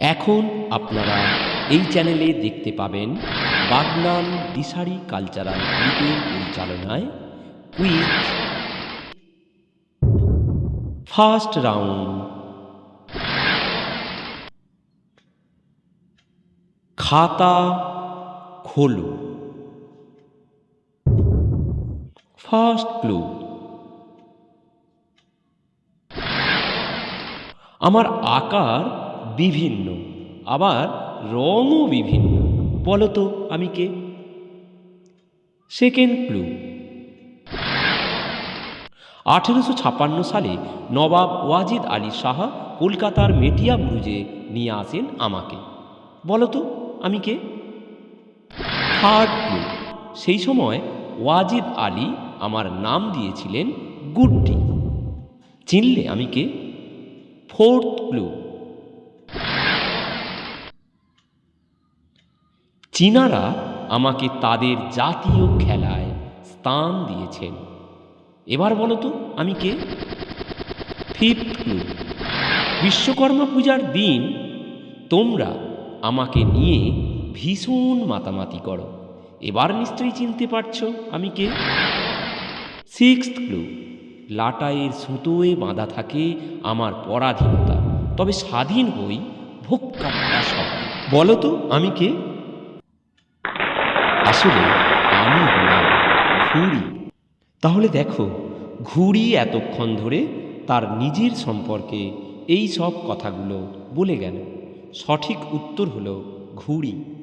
এখন আপনারা এই চ্যানেলে দেখতে পাবেন বাগনান দিশারি কালচারাল গ্রুপের পরিচালনায় কুইজ। First round. খাতা খোলো। First clue. আমার আকার বিভিন্ন, আবার রঙও বিভিন্ন। বলো তো, আমি কে? Second clue. আঠেরোশো ছাপ্পান্ন সালে নবাব ওয়াজিদ আলী শাহ কলকাতার মেটিয়া বুরুজে নিয়ে আসেন আমাকে। বলো তো, আমি কে? Third clue. সেই সময় ওয়াজিদ আলী আমার নাম দিয়েছিলেন গুড্ডি। চিনলে আমি কে? Fourth clue. চীনারা আমাকে তাদের জাতীয় খেলায় স্থান দিয়েছেন। এবার বলো তো, আমি কে? ফিফথ ক্লু বিশ্বকর্মা পূজার দিন তোমরা আমাকে নিয়ে ভীষণ মাতামাতি করো। এবার নিশ্চয়ই চিনতে পারছ আমি কে? সিক্সথ ক্লু লাটাইয়ের সুতোয় বাঁধা থাকে আমার পরাধীনতা। তবে স্বাধীন হই ভোক্কাটা শব্দ বলো তো, আমি কে? আসলে আমি হলাম ঘুড়ি। তাহলে দেখো, ঘুড়ি এতক্ষণ ধরে তার নিজের সম্পর্কে এই সব কথাগুলো বলে গেল। সঠিক উত্তর হলো ঘুড়ি।